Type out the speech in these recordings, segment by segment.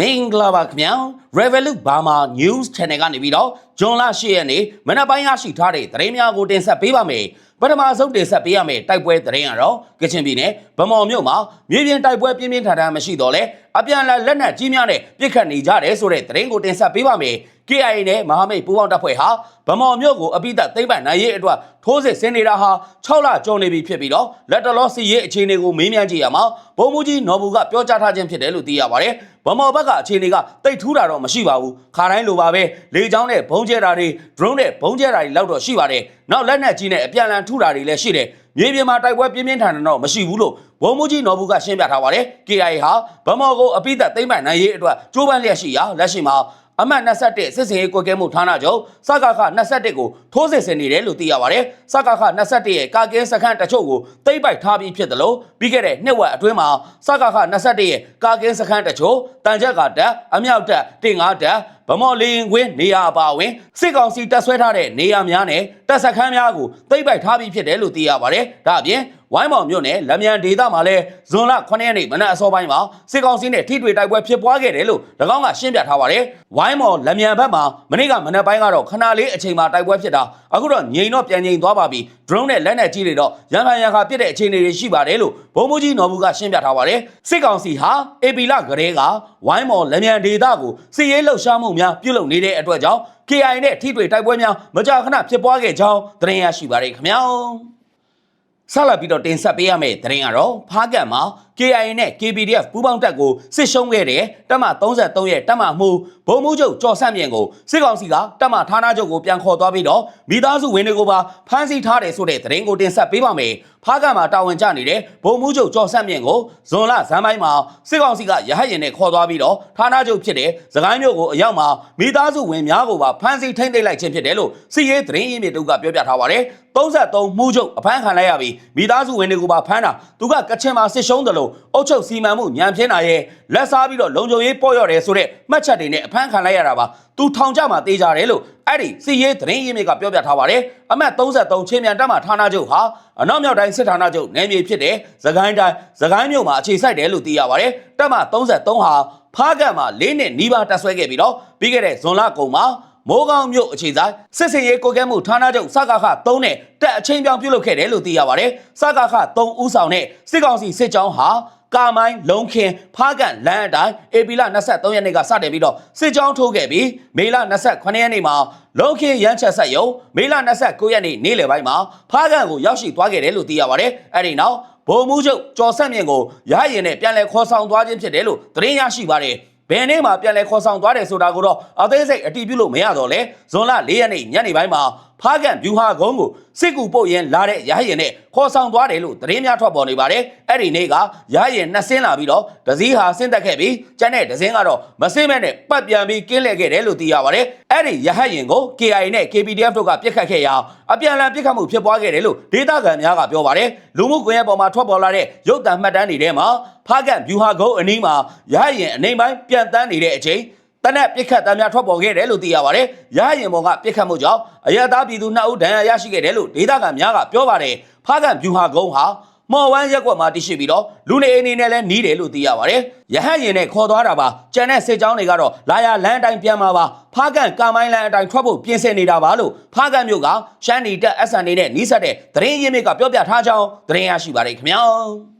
မင်္ဂလာပါခင်ဗျာ Revolut Burma News Channel ကနေပြီးတော့ဇွန်လ10ရက်နေ့မနက်ပိုင်းရရှိထားတဲ့သတင်းများကိုတင်ဆက်ပေးပါမယ်ပထမဆုံးတင်ဆက်ပေးရမယ့်တိုက်ပွဲသတင်းကတော့ကချင်ပြည်နယ်ဗမော်မြို့မှာမြေပြင်တိုက်ပွဲပြင်းပြင်းထန်ထန်မရှိတော့လဲအပြန်အလှန်လက်နက်ကြီးများနဲ့ပစ်ခတ်နေကြတယ်ဆိုတဲ့သတင်းကိုတင်ဆက်ပေးပါမယ် KIA နဲ့မဟာမိတ်ပူးပေါင်းတပ်ဖွဲ့ဟာဗမော်မြို့ကိုအပိသက်သိမ့်ပိုင်နိုင်ရေးအတွက်ထိုးစစ်ဆင်နေတာဟာ6လကျော်နေပြီဖြစ်ပြီးတော့လက်တလောစီရေးအခြေအနေကိုမေးမြန်းကြည့်ရမှာဗိုလ်မှူးကြီးနော်ဘူးကပြောကြားထားခြင်းဖြစ်တယ်လို့သိရပါတယ် ဗမော်ဘက်ကအခြေအနေကတိတ်ထူးတာတော့မရှိပါဘူးခါတိုင်းလိုပါပဲလေကြောင်းနဲ့ဘုံကျဲတာတွေ drone နဲ့ဘုံကျဲတာတွေလောက်တော့ရှိပါတယ်နောက်လက်နက်ကြီးနဲ့အပြန်အလှန်ထူတာတွေလည်းရှိတယ်မြေပြင်မှာတိုက်ပွဲပြင်းပြင်းထန်ထန်တော့မရှိဘူးလို့ဗိုလ်မှူးကြီးနော်ဘူးကရှင်းပြထားပါတယ် KIA ဟာဗမော်ကိုအပိသက်သိမ့်ပိုင်နိုင်ရေးအတွက်ကြိုးပမ်းလျက်ရှိရာလက်ရှိမှာ အမှတ်21စစ်စင်ရေးကွက်ကဲမှုဌာနချုပ်စကခ21ကိုထိုးစစ်ဆင်နေတယ်လို့သိရပါတယ်။စကခ21ရဲ့ကာကင်းစခန်းတချို့ကိုတိမ့်ပိုက်ထားပြီးဖြစ်တယ်လို့ပြီးခဲ့တဲ့နှစ်ဝက်အတွင်းမှာစကခ21ရဲ့ကာကင်းစခန်းတချို့တန်ချက်ကတက်အမြောက်တက်တင်ငါတက်ဗမော်လင်းကွင်းနေရာအပါအဝင်စစ်ကောင်စီတပ်ဆွဲထားတဲ့နေရာများနဲ့တပ်စခန်းများကိုတိမ့်ပိုက်ထားပြီးဖြစ်တယ်လို့သိရပါတယ်။ဒါအပြင်ဝိုင်းမောင်မြို့နယ်လမြန်ဒေသမှာလည်းဇွန်လ9ရက်နေ့မနက်အစောပိုင်းမှာစစ်ကောင်စီနဲ့ထိတွေ့တိုက်ပွဲဖြစ်ပွားခဲ့တယ်လို့၎င်းကရှင်းပြထားပါတယ်။ဝိုင်းမော်လမြန်ဘက်မှာမနေ့ကမနက်ပိုင်းကတော့ခဏလေးအချိန်မှတိုက်ပွဲဖြစ်တာအခုတော့ငြိမ်တော့ပြန်ငြိမ်သွားပါပြီ။ drone နဲ့လက်နက်ကြီးတွေတော့ရန်ဖန်ရန်ခါပြစ်တဲ့အခြေအနေတွေရှိပါတယ်လို့ဗိုလ်မှူးကြီးနော်ဘူးကရှင်းပြထားပါတယ်။စစ်ကောင်စီဟာအေပီလာကလေးကဝိုင်းမော်လမြန်ဒေသကိုစစ်ရေးလှုပ်ရှားမှုများပြုလုပ်နေတဲ့အတွက်ကြောင့် KI နဲ့ထိတွေ့တိုက်ပွဲများမကြာခဏဖြစ်ပွားခဲ့ကြောင်းသတင်းရရှိပါတယ်ခင်ဗျာ။ဆက်လက်ပြီးတော့တင်ဆက်ပေးရမယ့်သတင်းကတော့ဖားကတ်မှာ KIA နဲ့ KPDF ပူးပေါင်းတပ်ကိုစစ်ရှုံးခဲ့တဲ့တပ်မ33ရဲ့တပ်မမှုဗိုလ်မှူးချုပ်ကျော်ဆန့်မြင့်ကိုစစ်ကောင်စီကတပ်မဌာနချုပ်ကိုပြန်ခေါ်သွားပြီးတော့မိသားစုဝင်တွေကိုပါဖမ်းဆီးထားတယ်ဆိုတဲ့သတင်းကိုတင်ဆက်ပေးပါမယ်။ဖားကတ်မှာတာဝန်ကျနေတဲ့ဗိုလ်မှူးချုပ်ကျော်ဆန့်မြင့်ကိုဇွန်လဇန်ပိုင်းမှာစစ်ကောင်စီကရဟတ်ရင်နဲ့ခေါ်သွားပြီးတော့ဌာနချုပ်ဖြစ်တဲ့စကိုင်းမြို့ကိုအရောက်မှာမိသားစုဝင်များကိုပါဖမ်းဆီးထိန်းသိမ်းလိုက်ခြင်းဖြစ်တယ်လို့စစ်ရေးသတင်းရင်းမြစ်တို့ကပြောပြထားပါတယ်။33မှုချုပ်အဖမ်းခံလိုက်ရပြီးမိသားစုဝင်တွေကိုပါဖမ်းတာသူကကချင်မှာစစ်ရှုံးတယ်လို့အုတ်ချုပ်စီမံမှုညံပြင်းတာရဲ့လက်စားပြီးတော့လုံခြုံရေးပေါ့ရော့တယ်ဆိုတဲ့မှတ်ချက်တွေနဲ့အဖမ်းခံလိုက်ရတာပါသူထောင်ကြမှာတေးကြတယ်လို့အဲ့ဒီစီရေးသတင်းရင်းမြစ်ကပြောပြထားပါတယ်အမှတ်33ချင်းမြန်တက်မှဌာနချုပ်ဟာအနောက်မြောက်တိုင်းစစ်ဌာနချုပ်နယ်မြေဖြစ်တဲ့သခိုင်းတိုင်းသခိုင်းမြို့မှာအခြေစိုက်တယ်လို့သိရပါတယ်တက်မှ33ဟာဖားကတ်မှာ၄နှစ်နီးပါးတက်ဆွဲခဲ့ပြီးတော့ပြီးခဲ့တဲ့ဇွန်လကုန်မှာ မိုးကောင်းမြို့အခြေဆိုင်စစ်စင်ရေးကိုကဲမှုဌာနချုပ်စကခ3နဲ့တက်အချင်းပြောင်းပြုလုပ်ခဲ့တယ်လို့သိရပါတယ်။စကခ3ဦးဆောင်တဲ့စစ်ကောင်စီစစ်ကြောင်းဟာကာမိုင်းလုံခင်ဖားကန်လမ်းအတိုင်းအေပီလာ23ရက်နေ့ကစတင်ပြီးတော့စစ်ကြောင်းထိုးခဲ့ပြီးမေလ28ရက်နေ့မှာလုံခင်ရမ်းချက်ဆက်ယုံမေလ29ရက်နေ့နေ့လယ်ပိုင်းမှာဖားကန်ကိုရောက်ရှိသွားခဲ့တယ်လို့သိရပါတယ်။အဲဒီနောက်ဗိုလ်မှူးချုပ်ကျော်ဆက်မြင့်ကိုရဟရင်နဲ့ပြန်လည်ခေါ်ဆောင်သွားခြင်းဖြစ်တယ်လို့သတင်းရရှိပါတယ်။ ဘယ်နေ့မှပြန်လဲခေါ်ဆောင်သွားတယ်ဆိုတာကိုတော့အသေးစိတ်အတည်ပြုလို့မရတော့လဲဇွန်လ၄ရက်နေ့ညနေပိုင်းမှာဖားကန်ဗျူဟာကုန်းကိုစစ်ကူပို့ရင်လာတဲ့ရဟရင်နဲ့ခေါ်ဆောင်သွားတယ်လို့သတင်းများထွက်ပေါ်နေပါတယ်အဲ့ဒီနေ့ကရဟရင်နှစ်ဆင်းလာပြီးတော့ဒဇီးဟာဆင်းသက်ခဲ့ပြီးကျန်တဲ့ဒဇင်းကတော့မဆင်းမဲ့နဲ့ပတ်ပြန်ပြီးကင်းလှည့်ခဲ့တယ်လို့သိရပါတယ်အဲ့ဒီရဟရင်ကို KIA နဲ့ KPDF တို့ကပြစ်ခတ်ခဲ့ရအောင်အပြန်အလှန်ပြစ်ခတ်မှုဖြစ်ပွားခဲ့တယ်လို့ဒေသခံများကပြောပါတယ်လူမှုကွန်ရက်ပေါ်မှာထွက်ပေါ်လာတဲ့ရုပ်သံမှတ်တမ်းတွေထဲမှာဖားကန်ဗျူဟာကုန်းအနီးမှာရဟရင်အနေပိုင်းပြန်တန်းနေတဲ့အချိန် တနက်ပြစ်ခတ်တမ်းများထွက်ပေါ်ခဲ့တယ်လို့သိရပါတယ်။ရဟရင်ပေါ်ကပြစ်ခတ်မှုကြောင့်အရသာပြည်သူ2ဦးဒဏ်ရာရရှိခဲ့တယ်လို့ဒေသခံများကပြောပါတယ်။ဖားကန်ဗျူဟာကုန်းဟာမော်ဝမ်းရက်ကွက်မှာတည်ရှိပြီးတော့လူနေအနေနဲ့လည်းနီးတယ်လို့သိရပါတယ်။ရဟတ်ရင်နဲ့ခေါ်သွားတာပါ။ကျန်တဲ့စစ်ကြောင်းတွေကတော့လာရလမ်းအတိုင်းပြန်มาပါ။ဖားကန်ကာမိုင်းလမ်းအတိုင်းထွက်ဖို့ပြင်ဆင်နေတာပါလို့ဖားကန်မြို့ကရှမ်းနီတက် SN နဲ့နီးစပ်တဲ့သတင်းရင်းမြစ်ကပြောပြထားကြောင်းသတင်းရရှိပါတယ်ခင်ဗျာ။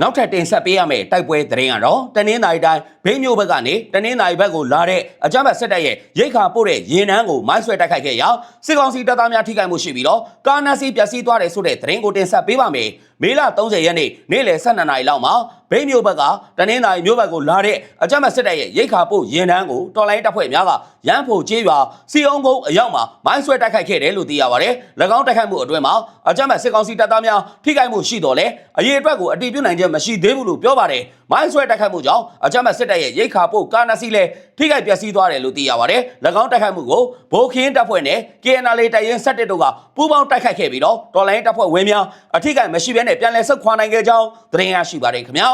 နောက်ထပ်တင်ဆက်ပေးရမယ့်တိုက်ပွဲသတင်းကတော့တနင်္သာရီတိုင်းဘိန်းမျိုးဘက်ကနေတနင်္သာရီဘက်ကိုလာတဲ့အကြမ်းဖက်စစ်တပ်ရဲ့ရိတ်ခါပို့တဲ့ရင်နှန်းကိုမိုင်းဆွဲတိုက်ခိုက်ခဲ့ရာစစ်ကောင်စီတပ်သားများထိခိုက်မှုရှိပြီးတော့ကာနာစီပျက်စီးသွားတယ်ဆိုတဲ့သတင်းကိုတင်ဆက်ပေးပါမယ်။မေလ30ရက်နေ့နေ့လယ်12နာရီလောက်မှာ ဘိန်းမျိုးဘက်ကတနင်္သာရီမျိုးဘက်ကိုလာတဲ့အကြမ်းဖက်စစ်တပ်ရဲ့ရိတ်ခါပို့ရင်နှန်းကိုတော်လိုင်းတပ်ဖွဲ့များကရန်ဖို့ကျေးရွာစီအောင်ကုန်းအရောက်မှာမိုင်းဆွဲတိုက်ခိုက်ခဲ့တယ်လို့သိရပါတယ်။၎င်းတိုက်ခိုက်မှုအတွင်းမှာအကြမ်းဖက်စစ်ကောင်စီတပ်သားများထိခိုက်မှုရှိတော်လဲအရေးအတွက်ကိုအတည်ပြုနိုင်ခြင်းမရှိသေးဘူးလို့ပြောပါတယ်။မိုင်းဆွဲတိုက်ခိုက်မှုကြောင့်အကြမ်းဖက်စစ်တပ်ရဲ့ရိတ်ခါပို့ကာနာစီလဲ ထိခိုက်ပျက်စီးသွားတယ်လို့သိရပါတယ်။၎င်းတိုက်ခိုက်မှုကိုဘိုးခင်းတပ်ဖွဲ့နဲ့ KNL တပ်ရင်း17တို့ကပူးပေါင်းတိုက်ခိုက်ခဲ့ပြီးတော့တော်လိုင်းတပ်ဖွဲ့ဝင်များအထိခိုက်မရှိဘဲနဲ့ပြန်လည်ဆုတ်ခွာနိုင်ခဲ့ကြောင်းသတင်းရရှိပါတယ်ခင်ဗျာ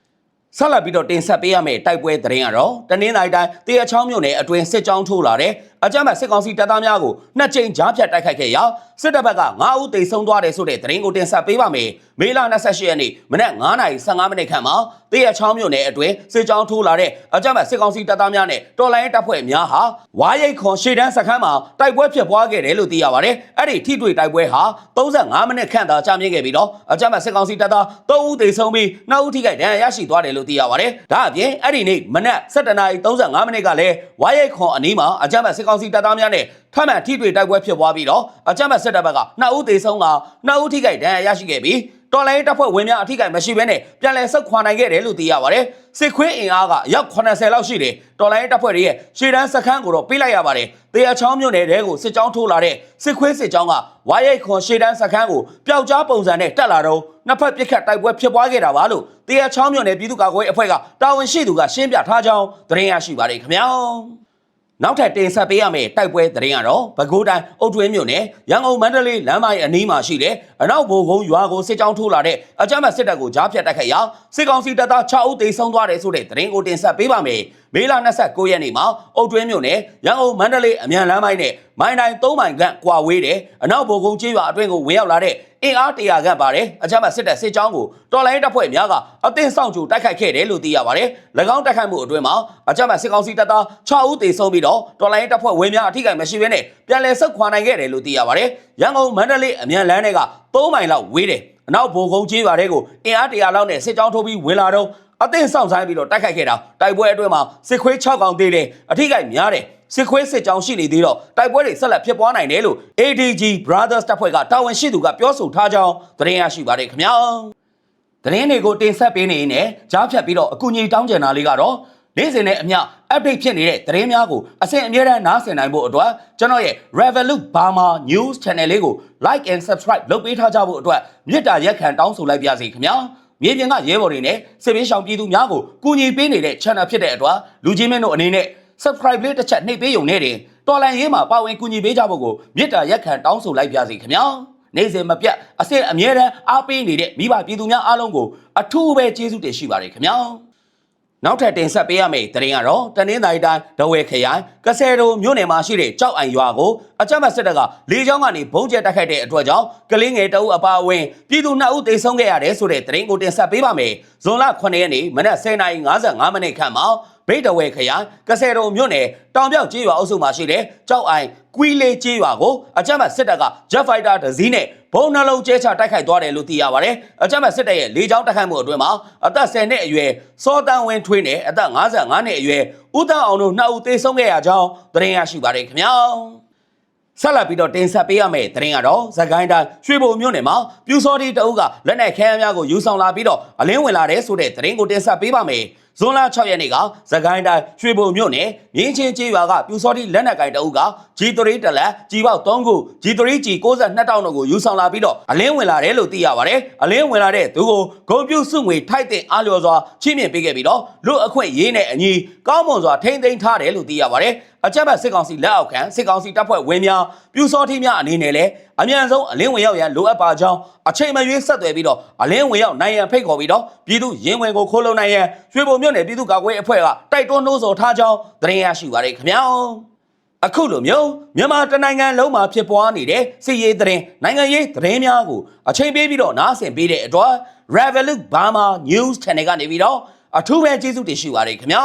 ။ဆက်လက်ပြီးတော့တင်ဆက်ပေးရမယ့်တိုက်ပွဲသတင်းကတော့တနင်္သာရီတိုင်းတေအချောင်းမြို့နယ်အတွင်းစစ်ကြောင်းထိုးလာတဲ့ အကြမ်းဖက်စစ်ကောင်စီတပ်သားများကိုနှစ်ကြိမ်ကြားဖြတ်တိုက်ခိုက်ခဲ့ရာစစ်တပ်ဘက်က9ဦးသေဆုံးသွားတယ်ဆိုတဲ့သတင်းကိုတင်ဆက်ပေးပါမယ်မေလ28ရက်နေ့မနက်9:15မိနစ်ခန့်မှာတရချောင်းမြို့နယ်အတွင်းစစ်ကြောင်းထိုးလာတဲ့အကြမ်းဖက်စစ်ကောင်စီတပ်သားများနဲ့တော်လိုင်းတပ်ဖွဲ့များဟာဝါရိတ်ခွန်ရှေ့တန်းစခန်းမှာတိုက်ပွဲဖြစ်ပွားခဲ့တယ်လို့သိရပါတယ်အဲ့ဒီထိတွေ့တိုက်ပွဲဟာ35မိနစ်ခန့်သာကြာမြင့်ခဲ့ပြီးတော့အကြမ်းဖက်စစ်ကောင်စီတပ်သား3ဦးသေဆုံးပြီး2ဦးထိခိုက်ဒဏ်ရာရရှိသွားတယ်လို့သိရပါတယ်ဒါအပြင်အဲ့ဒီနေ့မနက်7:35မိနစ်ကလည်းဝါရိတ်ခွန်အနီးမှာအကြမ်းဖက်စစ်ကောင်စီတပ်သားများနဲ့ထပ်မံထိတွေ့တိုက်ပွဲဖြစ်ပွားပြီးတော့အကြမ်းဖက်စစ်တပ်ဘက်က2ဦးသေဆုံးက2ဦးထိခိုက်ဒဏ်ရာရရှိခဲ့ပြီးတော်လိုင်းတပ်ဖွဲ့ဝင်များအထိကိုက်မရှိဘဲနဲ့ပြန်လည်ဆုတ်ခွာနိုင်ခဲ့တယ်လို့သိရပါတယ်။စစ်ခွေးအင်အားကရောက်80လောက်ရှိတယ်။တော်လိုင်းတပ်ဖွဲ့တွေရဲ့ရှေ့တန်းစခန်းကိုတော့ပြေးလိုက်ရပါတယ်။တေရချောင်းမြို့နယ်တဲကိုစစ်ကြောင်းထိုးလာတဲ့စစ်ခွေးစစ်ကြောင်းကဝါရိတ်ခွန်ရှေ့တန်းစခန်းကိုပျောက်ကြားပုံစံနဲ့တက်လာတော့နှစ်ဖက်ပြစ်ခတ်တိုက်ပွဲဖြစ်ပွားခဲ့တာပါလို့တေရချောင်းမြို့နယ်ပြည်သူ့ကာကွယ်ရေးအဖွဲ့ကတာဝန်ရှိသူကရှင်းပြထားကြောင်းသတင်းရရှိပါတယ်ခင်ဗျာ။ နောက်ထပ်တင်ဆက်ပေးရမယ့်တိုက်ပွဲသတင်းကတော့ပဲခူးတိုင်းအုတ်ထွေးမြို့နယ်ရန်ကုန်မန္တလေးလမ်းမကြီးအနီးမှာရှိတဲ့အနောက်ဘိုကုန်းရွာကိုစစ်ကြောင်းထိုးလာတဲ့အကြမ်းဖက်စစ်တပ်ကိုကြားဖြတ်တိုက်ခိုက်ရာစစ်ကောင်စီတပ်သား6ဦးသေဆုံးသွားတယ်ဆိုတဲ့သတင်းကိုတင်ဆက်ပေးပါမယ်။မေလ29ရက်နေ့မှာအုတ်ထွေးမြို့နယ်ရန်ကုန်မန္တလေးအမြန်လမ်းမိုင်းနဲ့မိုင်းတိုင်း3မိုင်ခန့်ကွာဝေးတဲ့အနောက်ဘိုကုန်းကျေးရွာအတွင်းကိုဝင်ရောက်လာတဲ့ အင်အားတရာခန့်ပါတယ်အကြမ်းဖက်စစ်တပ်စစ်ကြောင်းကိုတော်လိုင်းတပ်ဖွဲ့များကအသင်းဆောင်ကြိုတိုက်ခိုက်ခဲ့တယ်လို့သိရပါတယ်။၎င်းတိုက်ခိုက်မှုအတွင်းမှာအကြမ်းဖက်စစ်ကောင်စီတပ်သား6ဦးသေဆုံးပြီးတော့တော်လိုင်းတပ်ဖွဲ့ဝင်များအထိကိမရှိဘဲနဲ့ပြန်လည်ဆုတ်ခွာနိုင်ခဲ့တယ်လို့သိရပါတယ်။ရန်ကုန်မန္တလေးအမြန်လမ်းတွေက3မိုင်လောက်ဝေးတယ်။အနောက်ဘိုကုန်းကျေးရွာတွေကိုအင်အားတရာလောက်နဲ့စစ်ကြောင်းထိုးပြီးဝင်လာတော့အသင်းဆောင်ဆိုင်ပြီးတော့တိုက်ခိုက်ခဲ့တာတိုက်ပွဲအတွင်းမှာစစ်ခွေး6កောင်သေးတယ်အထိကိများတယ် စစ်ခွေးစစ်ကြောင်းရှိနေသေးတော့တိုက်ပွဲတွေဆက်လက်ဖြစ်ပွားနိုင်တယ်လို့ ADG Brothers တပ်ဖွဲ့ကတာဝန်ရှိသူကပြောဆိုထားကြောင်းသတင်းရရှိပါတယ်ခင်ဗျာသတင်းတွေကိုတင်ဆက်ပေးနေရင်းနဲ့ကြားဖြတ်ပြီးတော့အကူအညီတောင်းကြတာလေးကတော့နေ့စဉ်နဲ့အမျှ update ဖြစ်နေတဲ့သတင်းများကိုအစဉ်အမြဲတမ်းနားဆင်နိုင်ဖို့အတွက်ကျွန်တော်ရဲ့ Revolut Burma News Channel လေးကို like and subscribe လုပ်ပေးထားကြဖို့အတွက်မြစ်တာရက်ခံတောင်းဆိုလိုက်ပါစီခင်ဗျာမြေပြင်ကရဲဘော်တွေနဲ့စစ်ပေးဆောင်ပြည်သူများကိုကူညီပေးနေတဲ့ channel ဖြစ်တဲ့အတွက်လူချင်းမင်းတို့အနေနဲ့ subscribe လေးတစ်ချက်နှိပ်ပေးုံနဲ့တင်တော်လန်ရေးမှာပါဝင်ကူညီပေးကြဖို့ကိုမြစ်တာရက်ခံတောင်းဆိုလိုက်ပါစီခင်ဗျာနေ့စဉ်မပြတ်အစစ်အမြဲတမ်းအားပေးနေတဲ့မိဘပြည်သူများအားလုံးကိုအထူးပဲကျေးဇူးတင်ရှိပါတယ်ခင်ဗျာနောက်ထပ်တင်ဆက်ပေးရမယ့်သတင်းကတော့တနင်္သာရီတိုင်းဒဝဲခရိုင်ကဆယ်တိုမြို့နယ်မှာရှိတဲ့ကြောက်အိုင်ရွာကိုအကြမ်းဖက်စစ်တပ်ကလေကြောင်းကနေဘုံကျဲတိုက်ခိုက်တဲ့အတွက်ကြောင့်ကလင်းငယ်တအုပ်အပါအဝင်ပြည်သူ2ဦးသေဆုံးခဲ့ရတယ်ဆိုတဲ့သတင်းကိုတင်ဆက်ပေးပါမယ်။ဇွန်လ9ရက်နေ့မနက်10:55မိနစ်ခန့်မှာ ဗိတ်တဝဲခရိုင်ကဆယ်တုံမြို့နယ်တောင်ပြောက်ကျေးရွာအုပ်စုမှာရှိတဲ့ကြောက်အိုင်ကွီးလေးကျေးရွာကိုအကြမ်းဖက်စစ်တပ်က Jet Fighter တစ်စီးနဲ့ဘုံနှလုံးကျဲချတိုက်ခိုက်သွားတယ်လို့သိရပါတယ်။အကြမ်းဖက်စစ်တပ်ရဲ့လေကြောင်းတိုက်ခိုက်မှုအတွင်းမှာအသက်10နှစ်အရွယ်စောတန်းဝင်းထွေးနဲ့အသက်55နှစ်အရွယ်ဦးတန်းအောင်တို့နှစ်ဦးသေဆုံးခဲ့ရကြောင်းသတင်းရရှိပါတယ်ခင်ဗျာ။ဆက်လက်ပြီးတော့တင်ဆက်ပေးရမယ့်သတင်းကတော့သခိုင်းတိုင်းရွှေဘုံမြို့နယ်မှာပြူစောတိတအုပ်ကလက်နက်ခဲယမ်းများကိုယူဆောင်လာပြီးတော့အလင်းဝင်လာတဲ့ဆိုတဲ့သတင်းကိုတင်ဆက်ပေးပါမယ်။ဇွန်လ6ရက်နေ့ကသခိုင်းတိုင်းရွှေဘုံမြို့နယ်မြင်းချင်းကျေးရွာကပြူစောတိလက်နက်ကိုင်တအုပ်က G3 တလက်ကြီးပေါက်3ခု G3G 62တောင်းတို့ကိုယူဆောင်လာပြီးတော့အလင်းဝင်လာတယ်လို့သိရပါတယ်။အလင်းဝင်လာတဲ့သူကိုဂုံပြူစုငွေထိုက်တဲ့အားလျော်စွာချီးမြှင့်ပေးခဲ့ပြီးတော့လူအခွင့်ရေးနဲ့အညီကောင်းမွန်စွာထိမ့်သိမ်းထားတယ်လို့သိရပါတယ်။အကြမ်းဖက်စစ်ကောင်စီလက်အောက်ခံစစ်ကောင်စီတပ်ဖွဲ့ဝင်များပြူစောတိများအနေနဲ့လည်း အမြန်ဆုံးအလင်းဝင်ရောက်ရန်လိုအပ်ပါကြောင်းအချိန်မရွေးဆက်သွယ်ပြီးတော့အလင်းဝင်ရောက်နိုင်ရန်ဖိတ်ခေါ်ပြီးတော့ပြည်သူရင်ဝင်ကိုခိုးလုံနိုင်ရန်ရွှေဘုံမြို့နယ်ပြည်သူ့ကာကွယ်ရေးအဖွဲ့ကတိုက်တွန်းနှိုးဆော်ထားကြောင်းသတင်းရရှိပါရခင်ဗျာ။အခုလိုမျိုးမြန်မာတနိုင်ငံလုံးမှာဖြစ်ပွားနေတဲ့စစ်ရေးသတင်းနိုင်ငံရေးသတင်းများကိုအချိန်ပေးပြီးတော့နားဆင်ပေးတဲ့အတွက် Revolut Burma News Channel ကနေပြီးတော့အထူးပဲကျေးဇူးတင်ရှိပါတယ်ခင်ဗျာ